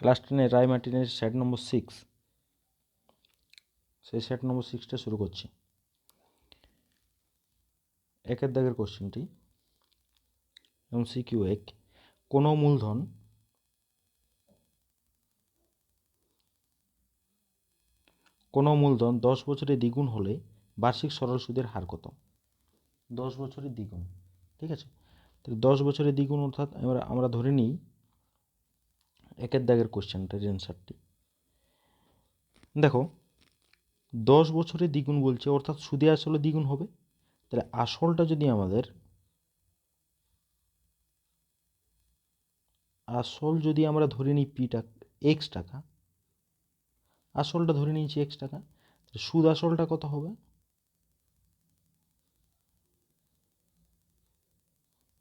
Class টেনের রায় মার্টিনের set number six সেই সেট নম্বর সিক্সটা শুরু করছি। একের দাগের কোশ্চেনটি এবং সিকিউ এক, কোনো মূলধন কোনো মূলধন দশ বছরে দ্বিগুণ হলে বার্ষিক সরল সুদের হার কত? দশ বছরের দ্বিগুণ, ঠিক আছে? দশ বছরের দ্বিগুণ অর্থাৎ আমরা আমরা ধরে নিই একের দাগের কোশ্চেনটার অ্যান্সারটি দেখো, দশ বছরে দ্বিগুণ বলছে, অর্থাৎ সুদে আসলে দ্বিগুণ হবে। তাহলে আসলটা যদি আমাদের, আসল যদি আমরা ধরে নিই পি টাকা এক্স টাকা, আসলটা ধরে নিয়েছি এক্স টাকা সুদ আসলটা কত হবে?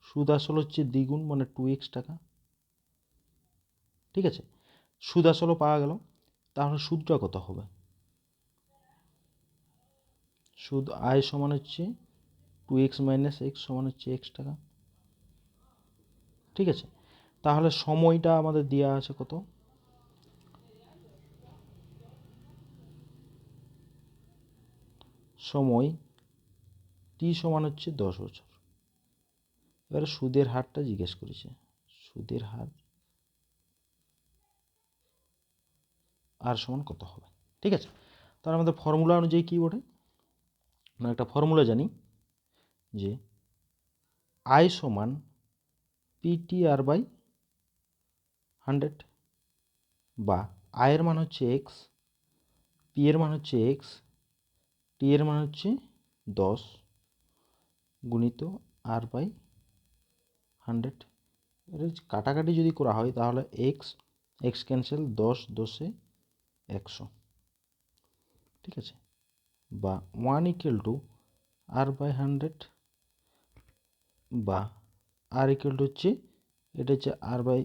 সুদ আসল হচ্ছে দ্বিগুণ মানে টু এক্স টাকা। ঠিক আছে? সুদ আসলও পাওয়া গেল। তাহলে সুদটা কত হবে? সুদ আয় সমান হচ্ছে টু এক্স মাইনাস এক্স সমান হচ্ছে এক্স টাকা। ঠিক আছে? তাহলে সময়টা আমাদের দেওয়া আছে কত? সময় টি সমান হচ্ছে দশ বছর। এবারে সুদের হারটা জিজ্ঞেস করেছে। সুদের হার আর সমান কত হবে। ঠিক আছে? তার আমাদের ফর্মুলা অনুযায়ী কী ওঠে আমরা একটা ফর্মুলা জানি যে আই সমান পিটি আর বাই হান্ড্রেড বা আয়ের মান হচ্ছে এক্স পি এর মান হচ্ছে এক্স টি এর মান হচ্ছে দশ গুণিত আর বাই হান্ড্রেড কাটাকাটি যদি করা হয় তাহলে এক্স এক্স ক্যান্সেল দশ, দশে একশো। ঠিক আছে? বা one equal to R by hundred বা আর ইকুয়াল টু হচ্ছে, এটা হচ্ছে আর বাই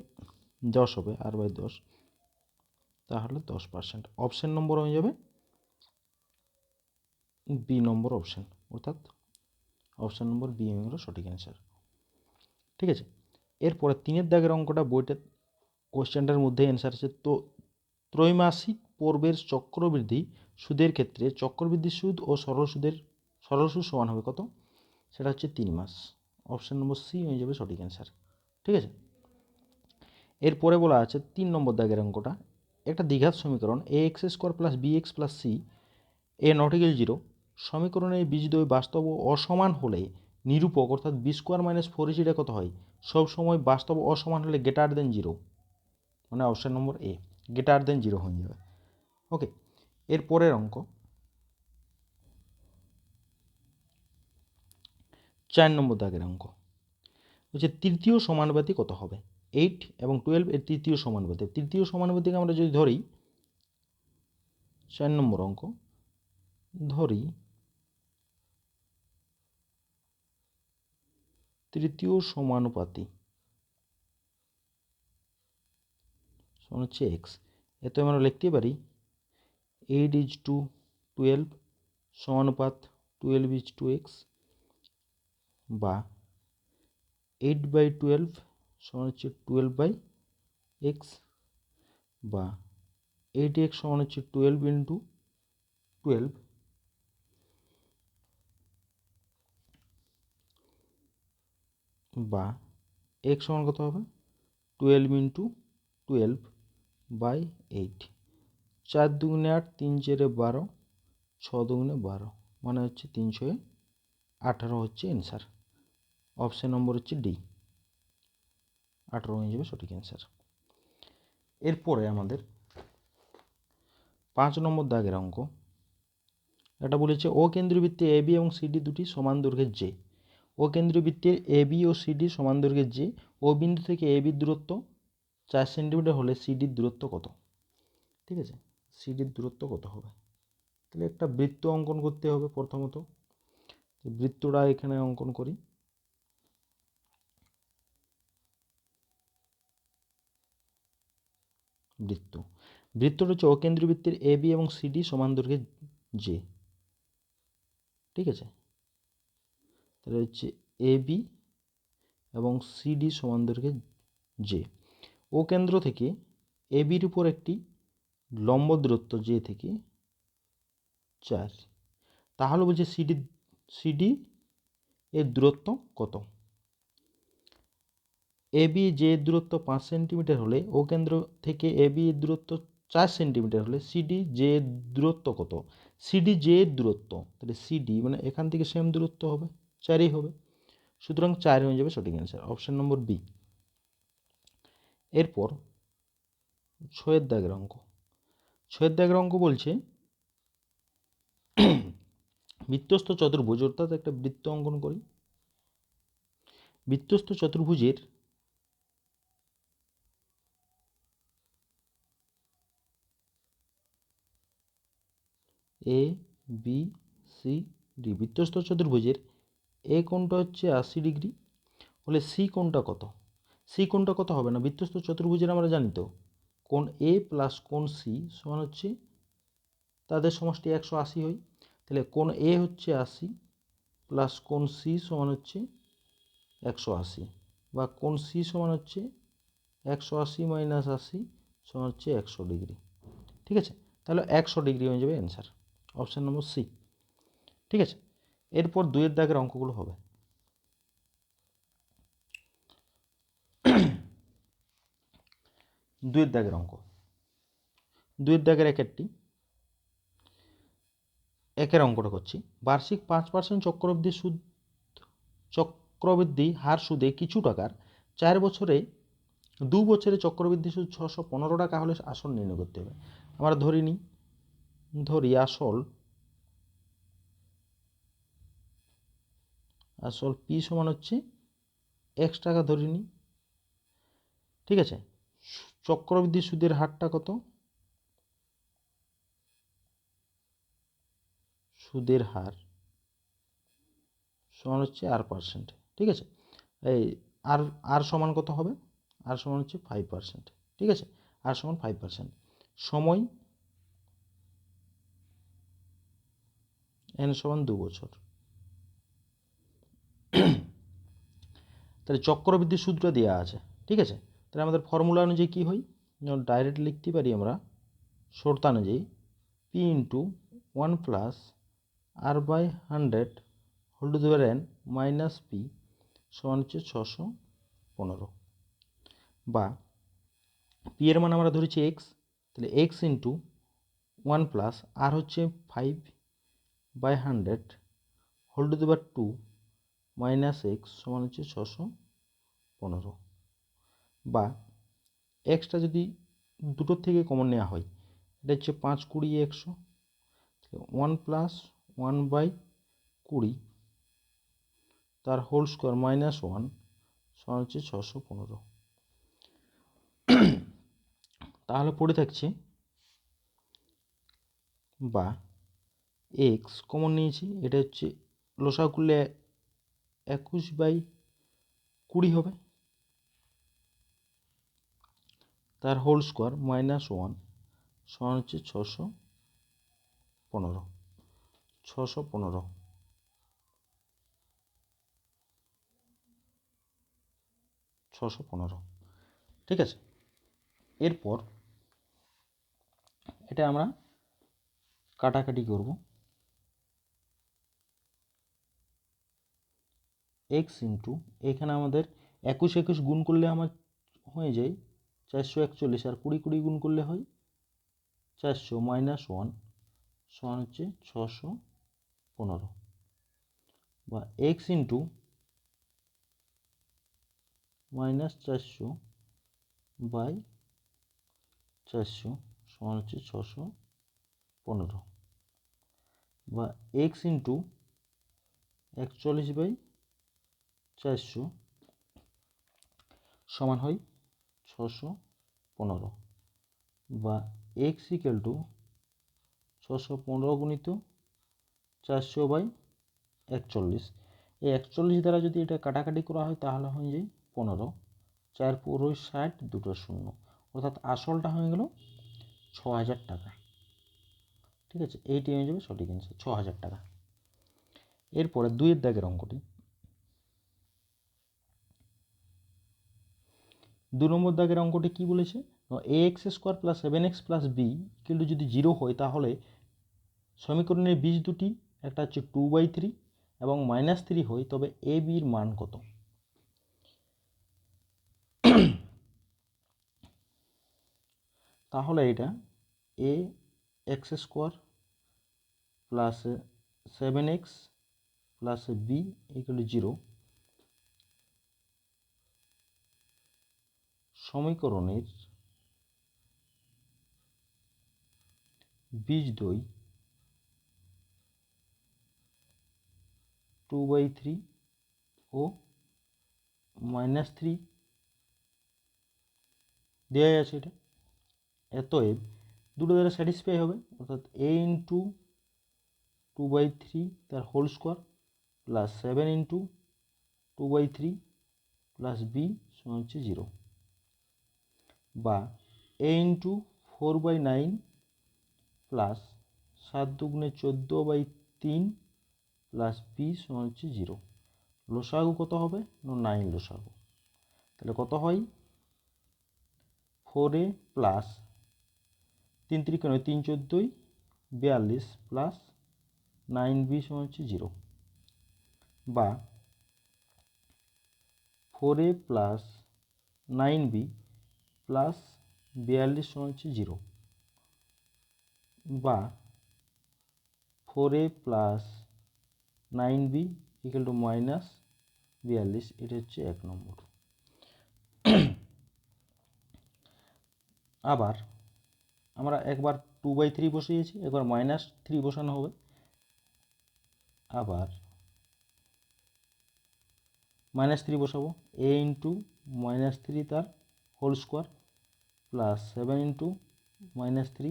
দশ হবে আর বাই দশ। তাহলে দশ পার্সেন্ট অপশান নম্বর হয়ে যাবে বি নম্বর অপশান অর্থাৎ অপশান নম্বর বি হয়ে গেল সঠিক অ্যান্সার ঠিক আছে? এরপরে তিনের দাগের অঙ্কটা বইটা কোশ্চেনটার মধ্যে অ্যান্সার আছে। তো ত্রৈমাসিক পর্বের চক্রবৃদ্ধি সুদের ক্ষেত্রে, চক্রবৃদ্ধি সুদ ও সরল সুদের, সরল সুদ সমান হবে কত? সেটা হচ্ছে তিন মাস। অপশান নম্বর সি হয়ে যাবে সঠিক অ্যান্সার ঠিক আছে? এরপরে বলা আছে তিন নম্বর দাগের অঙ্কটা। একটা দীঘাত সমীকরণ A X square plus B X plus C A nautical zero সমীকরণের বীজদ্বয় বাস্তব অসমান হলে নিরূপক, অর্থাৎ বি স্কোয়ার মাইনাস ফোর জিটা কত হয়? সব সময় বাস্তব অসমান হলে গেটার দেন জিরো মানে option number A greater than zero হয়ে যাবে। ওকে, এর পরের অঙ্ক। চার নম্বর দাগের অঙ্ক। হচ্ছে তৃতীয় সমানুপাতি কত হবে? এইট এবং টুয়েলভ এর তৃতীয় সমানুপাতি তৃতীয় সমানুপাতিকে আমরা যদি ধরি, চার নম্বর অঙ্ক, ধরি তৃতীয় সমানুপাতি সমান হচ্ছে এক্স এত আমরা লিখতে পারি এইট ইজ টু টুয়েলভ সমানুপাত টুয়েলভ ইজ টু এক্স বা এইট বাই টুয়েলভ সমান হচ্ছে টুয়েলভ বাই এক্স বা এইট এক্স সমান হচ্ছে টুয়েলভ ইন্টু টুয়েলভ। বা এক্স সমান কত হবে? Twelve into twelve by eight. চার দুগুণে আট, তিন চেরে বারো, ছ দুগুণে বারো। মানে হচ্ছে তিনশো আঠারো হচ্ছে অ্যান্সার অপশান নম্বর হচ্ছে ডি আঠারো হয়ে যাবে সঠিক অ্যান্সার এরপরে আমাদের পাঁচ নম্বর দাগের অঙ্ক। এটা বলেছে, ও কেন্দ্রবৃত্তে এ বি এবং সিডি দুটি সমান দৈর্ঘ্যের যে ও কেন্দ্রবৃত্তের এ বি ও সিডি সমান দৈর্ঘ্যের যে ও বিন্দু থেকে এ বির দূরত্ব চার সেন্টিমিটার হলে সিডির দূরত্ব কত? ঠিক আছে? সিডির দূরত্ব কত হবে? তাহলে একটা বৃত্ত অঙ্কন করতে হবে প্রথমত। বৃত্তটা এখানে অঙ্কন করি। বৃত্ত। বৃত্তটা হচ্ছে অকেন্দ্রবৃত্তের এ বি এবং সিডি সমান দৈর্ঘ্যের যে ঠিক আছে? তাহলে হচ্ছে এ বি এবং সিডি সমান দৈর্ঘ্যের যে ও কেন্দ্র থেকে এ বির উপর একটি লম্ব দূরত্ব জে থেকে চার। তাহলে বলছে সিডি সিডি এর দূরত্ব কত? এ বি যে দূরত্ব পাঁচ সেন্টিমিটার হলে ও কেন্দ্র থেকে এ বি এর দূরত্ব চার সেন্টিমিটার হলে সিডি যে দূরত্ব কত? সিডি যে দূরত্ব। তাহলে সিডি মানে এখান থেকে সেম দূরত্ব হবে, চারই হবে। সুতরাং চার হয়ে যাবে সঠিক অ্যান্সার অপশান নম্বর বি এরপর ছয়ের দাগের অঙ্ক। ছয়ের দাগের অঙ্ক বলছে, বৃত্তস্থ চতুর্ভুজ, অর্থাৎ একটা বৃত্ত অঙ্কন করি। বৃত্তস্থ চতুর্ভুজের এ বি সি ডি বৃত্তস্থ চতুর্ভুজের এ কোণটা হচ্ছে আশি ডিগ্রি। হলে সি কোণটা কত? সি কোণটা কত হবে না? বৃত্তস্থ চতুর্ভুজের আমরা জানি তো। কোণ এ প্লাস কোণ সি সমান হচ্ছে, তাদের সমষ্টি একশো আশি হয়। তাহলে কোণ এ হচ্ছে আশি প্লাস কোণ সি সমান হচ্ছে একশো আশি বা কোণ সি সমান হচ্ছে একশো আশি মাইনাস আশি সমান হচ্ছে একশো ডিগ্রি। ঠিক আছে? তাহলে একশো ডিগ্রি হয়ে যাবে অ্যান্সার অপশান নম্বর সি ঠিক আছে? এরপর দুয়ের দাগের অঙ্কগুলো হবে। দুইয়ের দাগের অঙ্ক। দুইয়ের দাগের এক একটি একের অঙ্কটা করছি। বার্ষিক পাঁচ পার্সেন্ট চক্রবৃদ্ধি সুদ, চক্রবৃদ্ধি হার সুদে কিছু টাকার চার বছরে দু বছরে চক্রবৃদ্ধি সুদ ছশো পনেরো টাকা হলে আসল নির্ণয় করতে হবে। আমরা ধরি নিই ধরি আসল আসল পি সমান হচ্ছে এক্স টাকা ধরে নিই ঠিক আছে? চক্রবৃদ্ধি সুদের হারটা কত? সুদের হার সমান হচ্ছে আর পার্সেন্ট ঠিক আছে? এই আর আর সমান কত হবে? আর সমান হচ্ছে ফাইভ পার্সেন্ট ঠিক আছে? আর সমান ফাইভ পার্সেন্ট সময় এন সমান দু বছর। তাহলে চক্রবৃদ্ধি সূত্র দেওয়া আছে। ঠিক আছে? তাহলে আমাদের ফর্মুলা অনুযায়ী কী হয়? ডাইরেক্ট লিখতে পারি আমরা শর্তানুযায়ী P into one plus R by hundred whole to the power N minus P সমান হচ্ছে ছশো পনেরো। বা পি এর মান আমরা ধরেছি এক্স তাহলে X into one plus R হচ্ছে five by hundred whole to the power two minus X সমান হচ্ছে ছশো পনেরো। বা এক্সটা যদি দুটোর থেকে কমন নেওয়া হয়, এটা হচ্ছে পাঁচ কুড়ি একশো ওয়ান প্লাস ওয়ান বাই কুড়ি, তার হোল স্কোয়ার মাইনাস ওয়ান সমান হচ্ছে ছশো পনেরো। তাহলে পড়ে থাকছে, বা এক্স কমন নিয়েছি, এটা হচ্ছে লোসা করলে একুশ বাই কুড়ি হবে। তার হোল স্কোয়ার মাইনাস ওয়ান, সমান হচ্ছে ছশো পনেরো ছশো পনেরো। ছশো পনেরো। ঠিক আছে? এরপর এটা আমরা কাটাকাটি করব। এক্স ইন্টু, এখানে আমাদের একুশ একুশ গুণ করলে আমার হয়ে যায় চারশো একচল্লিশ আর কুড়ি কুড়ি গুণ করলে হয় চারশো মাইনাস ওয়ান সমান হচ্ছে ছশো পনেরো। বা এক্স ইন্টু মাইনাস চারশো বাই চারশো, সমান হচ্ছে ছশো পনেরো। বা এক্স ইন্টু একচল্লিশ বাই চারশো সমান হয় ছশো পনেরো বা এক্স ইকাল টু ছশো পনেরো গুণিত চারশো বাই একচল্লিশ। এই একচল্লিশ দ্বারা যদি এটা কাটাকাটি করা হয়, তাহলে হয়ে যায় পনেরো। চার পুরোই ষাট, দুটো শূন্য। অর্থাৎ আসলটা হয়ে গেল ছ হাজার টাকা। ঠিক আছে? এইটি হয়ে যাবে সঠিক অ্যান্সার ছ হাজার টাকা। এরপরে দুইয়ের দাগের অঙ্কটি। দু নম্বর দাগের অঙ্কটি কী বলেছে? A X square plus seven X plus B কিন্তু যদি জিরো হয় তাহলে সমীকরণের বীজ দুটি, একটা হচ্ছে টু বাই থ্রি এবং মাইনাস থ্রি হয়, তবে এ বির মান কত? তাহলে এটা A X square plus seven X plus B equal zero সমীকরণের বীজদ্বয় টু বাই থ্রি ও মাইনাস থ্রি দেওয়া আছে এটা। এতএব দুটো দ্বারা স্যাটিসফাই হবে, অর্থাৎ A into two by three তার whole square plus seven into two by three plus B সমান হচ্ছে জিরো বা A into four by nine plus সাত দুগুণে চোদ্দ বাই তিন প্লাস বি সমান হচ্ছে জিরো লোসাগু কত হবে? না নাইন লোসাগু। তাহলে কত হয়? ফোর এ প্লাস তিন তিরিকে নয়, তিন চোদ্দোই বিয়াল্লিশ প্লাস নাইন বি সমান হচ্ছে জিরো বা four A plus nine B plus বিয়াল্লিশ সমান হচ্ছে জিরো। বা four A plus nine B equal to minus বিয়াল্লিশ, এটা হচ্ছে এক নম্বর। আবার আমরা একবার টু বাই থ্রি বসিয়েছি, একবার মাইনাস থ্রি বসানো হবে। আবার মাইনাস থ্রি বসাবো। এ ইন্টু মাইনাস থ্রি তার whole square plus seven into minus three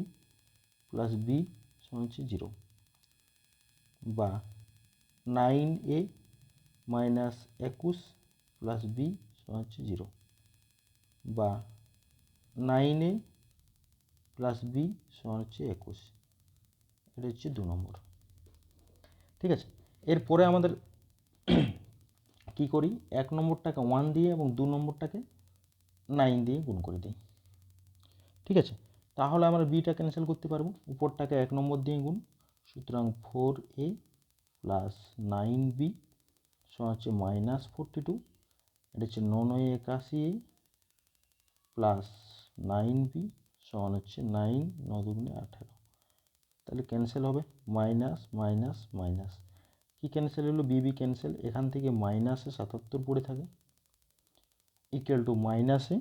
plus B সমান হচ্ছে জিরো বা নাইন এ মাইনাস একুশ প্লাস বি সমান হচ্ছে জিরো বা নাইন এ প্লাস বি সমান হচ্ছে একুশ। এটা হচ্ছে দু নম্বর। ঠিক আছে? এরপরে আমাদের কি করি? এক নম্বরটাকে ওয়ান দিয়ে এবং দু নম্বরটাকে নাইন দিয়ে গুণ করে দিই। ঠিক আছে? তাহলে আমরা বিটা ক্যান্সেল করতে পারব। উপরটাকে এক নম্বর দিয়ে গুণ সুতরাং four A plus nine B সমান হচ্ছে মাইনাস ফোরটি টু এটা হচ্ছে নয় একাশি এ প্লাস নাইন বি সমান হচ্ছে নাইন ন দুগুণে আঠারো। তাহলে ক্যান্সেল হবে। মাইনাস মাইনাস মাইনাস কি ক্যান্সেল হলো? বিবি ক্যান্সেল এখান থেকে মাইনাসে সাতাত্তর পড়ে থাকে। ইকুয়াল টু মাইনাসে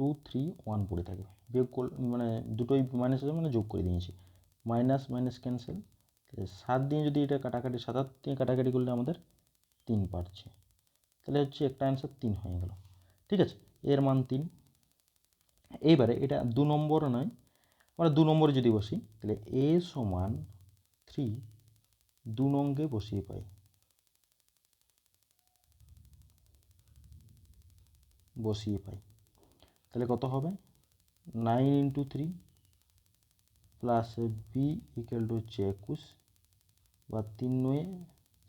টু থ্রি ওয়ান পড়ে থাকে। বিয়োগ কর মানে দুটোই মাইনাস আছে মানে যোগ করে দিয়েছি। মাইনাস মাইনাস ক্যান্সেল তাহলে সাত দিয়ে যদি এটা কাটাকাটি সাতাত দিয়ে কাটাকাটি করলে আমাদের তিন পারছে তাহলে হচ্ছে একটা অ্যান্সার তিন হয়ে গেল। ঠিক আছে? এর মান তিন। এইবারে এটা দু নম্বর নয়, আমরা দু নম্বরে যদি বসি, তাহলে এ সমান থ্রি দু নঙ্গে বসিয়ে পাই। বসিয়ে পাই। তাহলে কত হবে? Nine into three plus B equal to হচ্ছে একুশ বা তিন নয়ে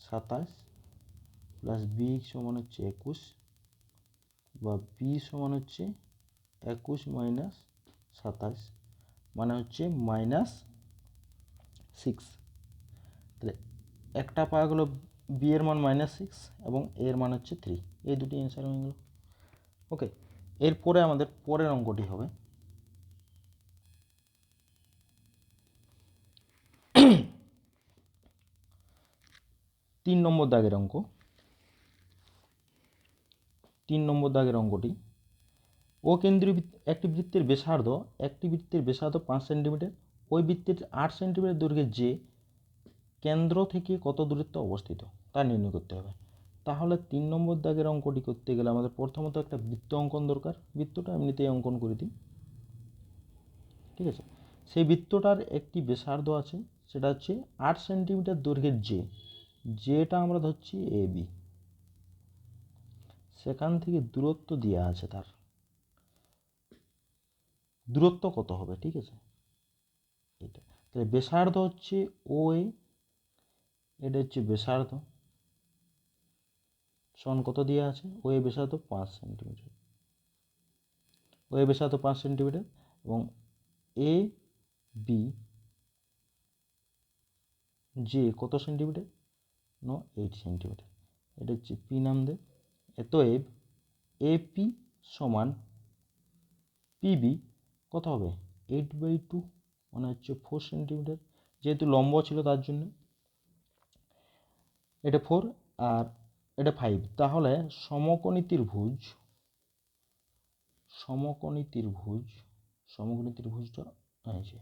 সাতাশ প্লাস বি সমান হচ্ছে একুশ বা বি সমান হচ্ছে একুশ মাইনাস সাতাশ মানে হচ্ছে মাইনাস সিক্স তাহলে একটা পাওয়া গেলো বি এর মান মাইনাস সিক্স এবং এর মান হচ্ছে থ্রি এই দুটি অ্যান্সার হয়ে গেল। ওকে এরপরে আমাদের পরের অঙ্কটি হবে। তিন নম্বর দাগের অঙ্ক। তিন নম্বর দাগের অঙ্কটি। ও কেন্দ্রীয় একটি বৃত্তের ব্যাসার্ধ, একটি বৃত্তের ব্যাসার্ধ পাঁচ সেন্টিমিটার। ওই বৃত্তের আট সেন্টিমিটার দৈর্ঘ্যের যে কেন্দ্র থেকে কত দূরত্বে অবস্থিত, তা নির্ণয় করতে হবে। তাহলে তিন নম্বর দাগের অঙ্কটি করতে গেলে আমাদের প্রথমত একটা বৃত্ত অঙ্কন দরকার। বৃত্তটা এমনিতেই অঙ্কন করে দিই। ঠিক আছে? সেই বৃত্তটার একটি ব্যাসার্ধ আছে, সেটা হচ্ছে আট সেন্টিমিটার দৈর্ঘ্যের যে যেটা আমরা ধরছি এ বি সেখান থেকে দূরত্ব দেওয়া আছে তার। দূরত্ব কত হবে? ঠিক আছে? এটা তাহলে ব্যাসার্ধ হচ্ছে ও এ এটা হচ্ছে ব্যাসার্ধ। সন কত দেওয়া আছে? ও এ ব্যাসার্ধ পাঁচ সেন্টিমিটার ও এ ব্যাসার্ধ পাঁচ সেন্টিমিটার এবং এ, বি যে কত সেন্টিমিটার ন এইট সেন্টিমিটার এটা হচ্ছে পি নাম দে। এতএব এপি সমান পিবি কত হবে? এইট বাই টু মানে হচ্ছে ফোর সেন্টিমিটার যেহেতু লম্ব ছিল তার জন্য। এটা ফোর আর এটা ফাইভ তাহলে সমকোণী ভুজ সমকোণী ভুজ সমকোণী ভুজটা আছে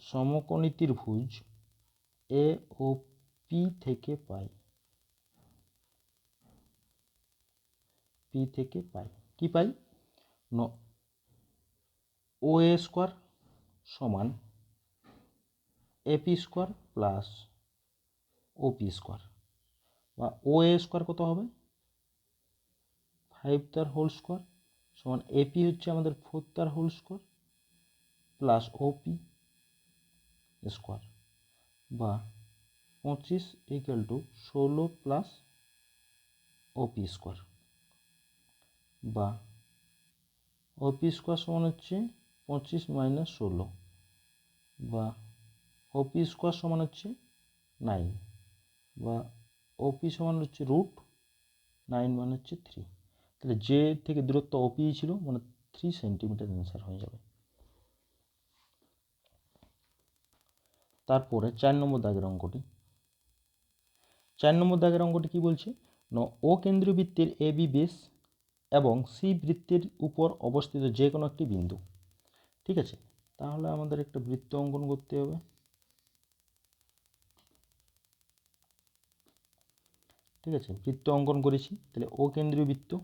সমকোণী ভুজ এ ও পি থেকে পাই। পি থেকে পাই। কি পাই? ন ও এ স্কোয়ার সমান AP square plus OP square বা ও এ স্কোয়ার কত হবে? ফাইভ তার হোল স্কোয়ার সমান এপি হচ্ছে আমাদের ফোর তার whole square plus OP square বা পঁচিশ ইকুয়াল টু ষোলো প্লাস ওপি স্কোয়ার বা ওপি স্কোয়ার সমান হচ্ছে পঁচিশ মাইনাস ষোলো বা ওপি স্কোয়ার সমান হচ্ছে নাইন বা ওপি সমান হচ্ছে রুট নাইন মানে হচ্ছে থ্রি তাহলে যে থেকে দূরত্ব ওপি ছিল মানে থ্রি সেন্টিমিটার অ্যান্সার হয়ে যাবে। তারপরে চার নম্বর দাগের অঙ্কটি। চার নম্বর দাগের অঙ্কটি কি বলছে? ন ও কেন্দ্রীয় বৃত্তের এ বি বেস এবং সি বৃত্তের উপর অবস্থিত যে কোনো একটি বিন্দু। ঠিক আছে? তাহলে আমাদের একটা বৃত্ত অঙ্কন করতে হবে। ঠিক আছে? বৃত্ত অঙ্কন করেছি। তাহলে ও কেন্দ্রীয় বৃত্ত।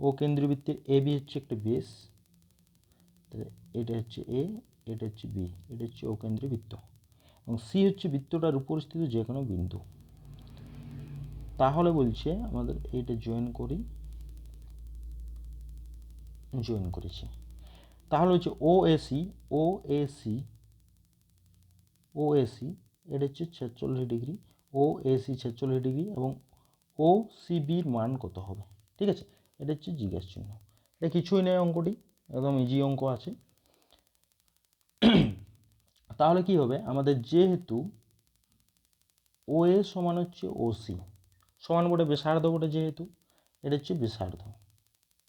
ও কেন্দ্রীয় বৃত্তের এ বি হচ্ছে একটা বেস তাহলে এটা হচ্ছে এ এটা হচ্ছে বি এটা হচ্ছে ও কেন্দ্রীয় বৃত্ত। এবং সি হচ্ছে বৃত্তটার উপর স্থিত যে কোনো বিন্দু। তাহলে বলছে আমাদের এইটা জয়েন করি। জয়েন করেছি। তাহলে হচ্ছে O AC O AC O AC এটা হচ্ছে ছেচল্লিশ ডিগ্রি। ও এসি ছেচল্লিশ ডিগ্রি এবং ও সিবির মান কত হবে? ঠিক আছে? এটা হচ্ছে জিজ্ঞাস চিহ্ন। এটা কিছুই নেই অঙ্কটি, একদম ইজি অঙ্ক আছে। তাহলে কি হবে? আমাদের যেহেতু ও এ সমান হচ্ছে ও সি, সমান বটে বেসার্ধ বটে যেহেতু, এটা হচ্ছে বেসার্ধ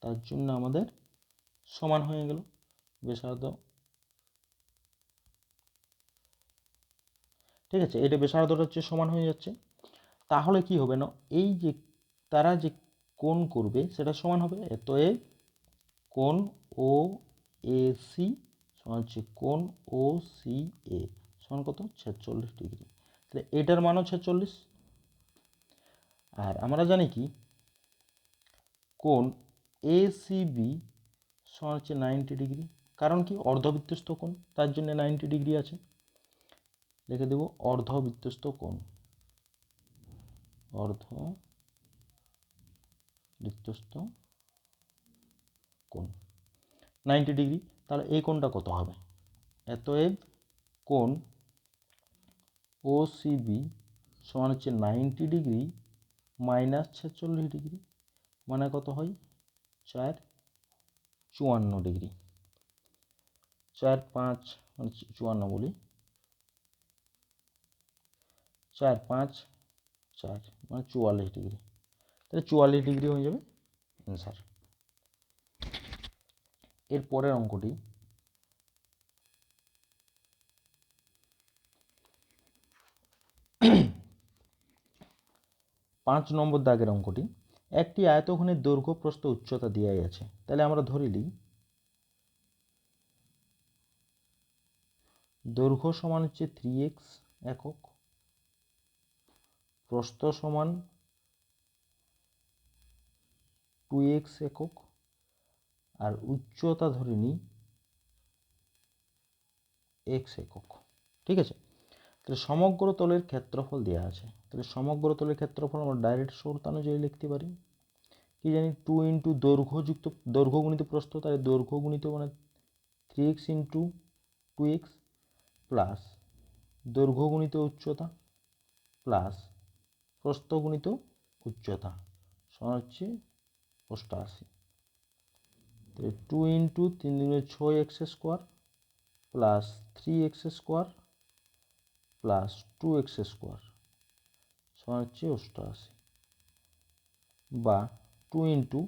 তার জন্য আমাদের সমান হয়ে গেল বেসার্ধ ঠিক আছে? এটা বেসার্ধটা হচ্ছে সমান হয়ে যাচ্ছে। তাহলে কি হবে? না এই যে তারা যে কোণ করবে, সেটা সমান হবে। এত এ কোণ ও এ সি সমান হচ্ছে কোণ ও সি এ সমান কত? ছেচল্লিশ ডিগ্রি। তাহলে এটার মানও ছেচল্লিশ। আর আমরা জানি কি? কোণ এ সি বি সমান হচ্ছে নাইনটি ডিগ্রি। কারণ কি? অর্ধবৃত্তস্থ কোণ। তার জন্য নাইনটি ডিগ্রি আছে। লিখে দেব অর্ধবৃত্তস্থ কোণ। অর্ধ বৃত্তস্থ কোণ। নাইনটি ডিগ্রি, তাহলে এই কোণটা কত হবে? এতএব কোণ ও সিবি সমান হচ্ছে নাইনটি ডিগ্রি মাইনাস ছেচল্লিশ ডিগ্রি মানে কত হয়? চার চুয়ান্ন ডিগ্রি। চার পাঁচ মানে চুয়ান্ন বলি। চার, পাঁচ, চার মানে চুয়াল্লিশ ডিগ্রি। তাহলে চুয়াল্লিশ ডিগ্রি হয়ে যাবে অ্যান্সার এর পরের অঙ্কটি। পাঁচ নম্বর দাগের অঙ্কটি। একটি আয়তঘনের দৈর্ঘ্য প্রস্থ উচ্চতা দেওয়াই আছে। তাহলে আমরা ধরে নিই। দৈর্ঘ্য সমান হচ্ছে থ্রি এক্স একক প্রস্থ সমান টু এক্স একক আর উচ্চতা ধরে নিই এক্স একক। ঠিক আছে? তাহলে সমগ্র তলের ক্ষেত্রফল দেওয়া আছে। তাহলে সমগ্র তলের ক্ষেত্রফল আমরা ডাইরেক্ট সূত্র অনুযায়ী লিখতে পারি। কি জানি? টু ইন্টু দৈর্ঘ্যযুক্ত দৈর্ঘ্য গুণিত প্রস্থ, তাহলে দৈর্ঘ্য গুণিত মানে three X into two X plus দৈর্ঘ্য গুণিত উচ্চতা প্লাস প্রস্থ গুণিত উচ্চতা। সমান হচ্ছে অষ্টআশি টু ইন্টু তিন দিনের ছয় X square plus three X square plus two X square সমান হচ্ছে অষ্টআশি বা টু ইন্টু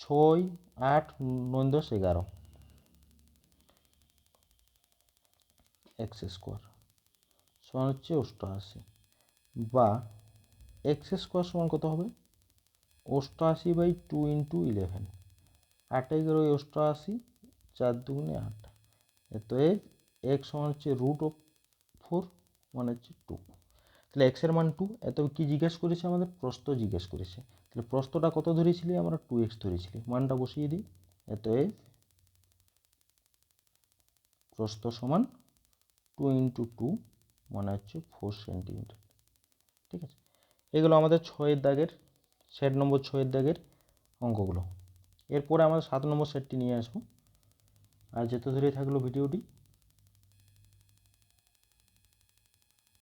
ছয় আট নয় দশ এগারো এক্স স্কোয়ার সমান হচ্ছে অষ্টআশি বা এক্স স্কোয়ার সমান কত হবে? অষ্টআশি বাই টু ইন্টু ইলেভেন। আট এগারো অষ্টআশি চার দুগুণে আট। এত এক্স সমান হচ্ছে রুট অফ ফোর মানে হচ্ছে টু। তাহলে এক্সের মান টু এত কি জিজ্ঞেস করেছে আমাদের? প্রস্থ জিজ্ঞেস করেছে। তাহলে প্রস্থটা কত ধরেছিলি? আমরা টু এক্স ধরেছিলি। মানটা বসিয়ে দিই। এত প্রস্থ সমান টু ইন্টু টু মানে হচ্ছে ফোর সেন্টিমিটার। ঠিক আছে? এগুলো আমাদের ছয়ের দাগের সেট নম্বর ছয়ের দাগের অঙ্কগুলো। এরপরে আমাদের সাত নম্বর সেটটি নিয়ে আসব। আর যেতে ধরে থাকল ভিডিওটি